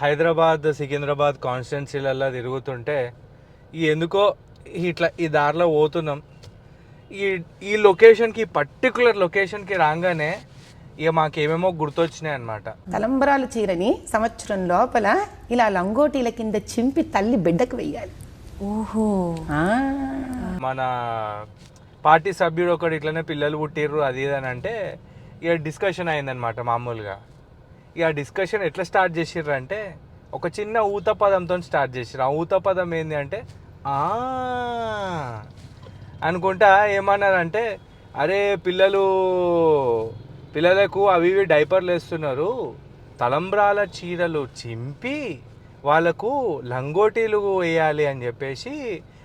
హైదరాబాద్ సికింద్రాబాద్ కాన్స్టిట్యున్సీలలో తిరుగుతుంటే ఈ ఎందుకో ఇట్లా ఈ దారిలో పోతున్నాం. ఈ ఈ లొకేషన్కి పర్టికులర్ లొకేషన్కి రాగానే ఇక మాకేమేమో గుర్తొచ్చినాయి అనమాట తలంబరాల చీరని సంవత్సరం లోపల ఇలా లంగోటీల కింద చింపి తల్లి బిడ్డకు వెయ్యాలి. ఓహో. ఆ, మన పార్టీ సభ్యుడు ఒకడు ఇట్లనే పిల్లలు పుట్టిర్రు అది ఇది అని అంటే ఇక డిస్కషన్ అయిందనమాట మామూలుగా. ఇక డిస్కషన్ ఎట్లా స్టార్ట్ చేసిర్రు అంటే ఒక చిన్న ఊత పదంతో స్టార్ట్ చేసిర్రు. ఆ ఊత పదం ఏంది అంటే "ఆ" అనుకుంటా ఏమన్నారంటే అరే పిల్లలు పిల్లలకు అవి ఇవి డైపర్లు వేస్తున్నారు. తలంబ్రాల చీరలు చింపి వాళ్ళకు లంగోటీలు వేయాలి అని చెప్పేసి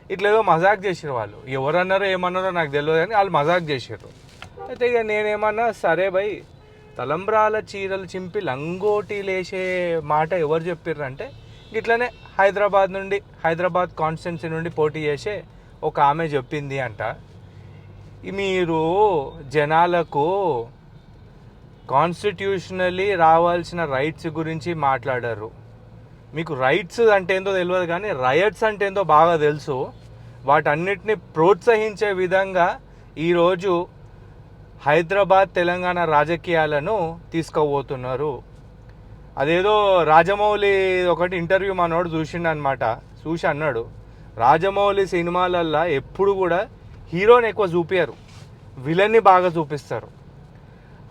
ఇట్లా ఏదో మజాక్ చేసారు వాళ్ళు. ఎవరన్నారో ఏమన్నారో నాకు తెలియదు కానీ వాళ్ళు మజాక్ చేసారు అయితే ఇక నేనేమన్నా సరే భయ్ తలంబ్రాల చీరలు చింపి లంగోటీలు లేచే మాట ఎవరు చెప్పిర్రు అంటే ఇట్లనే హైదరాబాద్ నుండి హైదరాబాద్ కాన్స్టిట్యున్సీ నుండి పోటీ చేసే ఒక ఆమె చెప్పింది అంట. మీరు జనాలకు కాన్స్టిట్యూషనలీ రావాల్సిన రైట్స్ గురించి మాట్లాడారు. మీకు రైట్స్ అంటే ఏందో తెలియదు కానీ రయట్స్ అంటే ఏందో బాగా తెలుసు. వాటన్నిటిని ప్రోత్సహించే విధంగా ఈరోజు హైదరాబాద్ తెలంగాణ రాజకీయాలను తీసుకోబోతున్నారు. అదేదో రాజమౌళి ఒకటి ఇంటర్వ్యూ మనోడు చూసిండు అనమాట చూసి అన్నాడు రాజమౌళి సినిమాలల్లో ఎప్పుడు కూడా హీరోని ఎక్కువ చూపించరు విలన్ని బాగా చూపిస్తారు.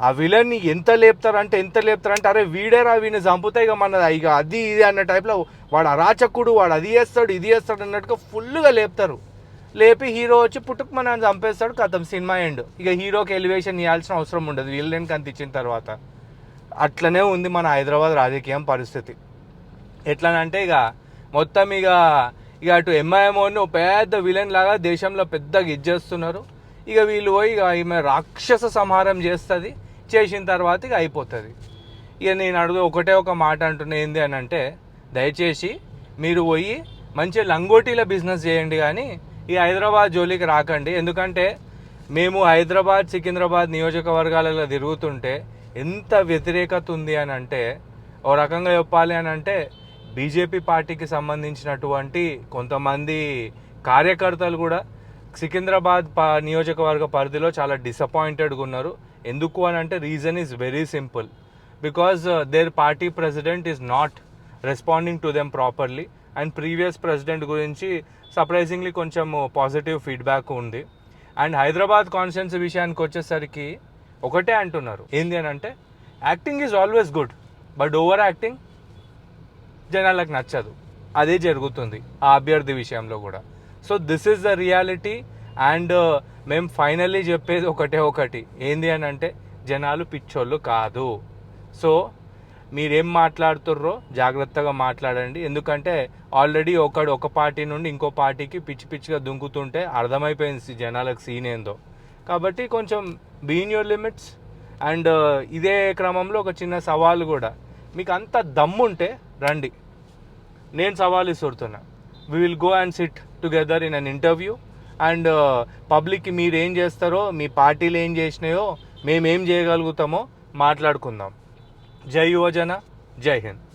ఆ విలన్ని ఎంత లేపుతారంటే ఎంత లేపుతారంటే అరే వీడేరా వీడిని చంపుతాయి ఇక మన ఇక అది ఇది అన్న టైప్లో వాడు అరాచకుడు వాడు అది చేస్తాడు ఇది చేస్తాడు అన్నట్టుగా ఫుల్గా లేపుతారు. లేపి హీరో వచ్చి పుట్టుకు మన చంపేస్తాడు కథం సినిమా ఎండ్. ఇక హీరోకి ఎలివేషన్ ఇవ్వాల్సిన అవసరం ఉండదు. వీళ్ళని కనిపించిన తర్వాత. అట్లనే ఉంది మన హైదరాబాద్ రాజకీయం పరిస్థితి. ఎట్లనంటే ఇక మొత్తం ఇక ఇక అటు ఎంఐఎంఓని ఒక పెద్ద విలన్ లాగా దేశంలో పెద్దగా ఇచ్చేస్తున్నారు ఇక వీళ్ళు పోయి ఇక ఈమె రాక్షస సంహారం చేస్తుంది. చేసిన తర్వాత ఇక అయిపోతుంది. ఇక నేను అడుగు ఒకటే ఒక మాట అంటున్నా ఏంది అని అంటే దయచేసి మీరు పోయి మంచి లంగోటీల బిజినెస్ చేయండి కానీ ఈ హైదరాబాద్ జోలికి రాకండి. ఎందుకంటే మేము హైదరాబాద్ సికింద్రాబాద్ నియోజకవర్గాలలో తిరుగుతుంటే ఎంత వ్యతిరేకత ఉంది అని అంటే ఓ రకంగా చెప్పాలి అని అంటే బీజేపీ పార్టీకి సంబంధించినటువంటి కొంతమంది కార్యకర్తలు కూడా సికింద్రాబాద్ ప నియోజకవర్గ పరిధిలో చాలా డిసప్పాయింటెడ్గా ఉన్నారు. ఎందుకు అని అంటే reason is very simple because their party president is not responding to them properly and previous president గురించి సర్ప్రైజింగ్లీ కొంచెం పాజిటివ్ ఫీడ్బ్యాక్ ఉంది. అండ్ హైదరాబాద్ కాన్స్టిట్యున్సీ విషయానికి వచ్చేసరికి ఒకటే అంటున్నారు. ఏంది అని అంటే acting is always good but over acting జనాలకు నచ్చదు. అదే జరుగుతుంది ఆ అభ్యర్థి విషయంలో కూడా. So this is the reality and మేము ఫైనల్లీ చెప్పేది ఒకటే ఒకటి. ఏంది అని అంటే జనాలు పిచ్చోళ్ళు కాదు. సో మీరేం మాట్లాడుతుర్రో జాగ్రత్తగా మాట్లాడండి. ఎందుకంటే ఆల్రెడీ ఒకడు ఒక పార్టీ నుండి ఇంకో పార్టీకి పిచ్చి పిచ్చిగా దుంకుతుంటే అర్థమైపోయింది జనాలకు సీన్ ఏందో. కాబట్టి కొంచెం బీన్ యువర్ లిమిట్స్ అండ్ ఇదే క్రమంలో ఒక చిన్న సవాల్ కూడా. మీకు అంత దమ్ముంటే రండి. నేను సవాల్ ఇస్తున్నా we will go and sit together in an interview and పబ్లిక్కి మీరు ఏం చేస్తారో మీ పార్టీలు ఏం చేసినాయో మేమేం చేయగలుగుతామో మాట్లాడుకుందాం. જય યુવાજના જય હિન્દ.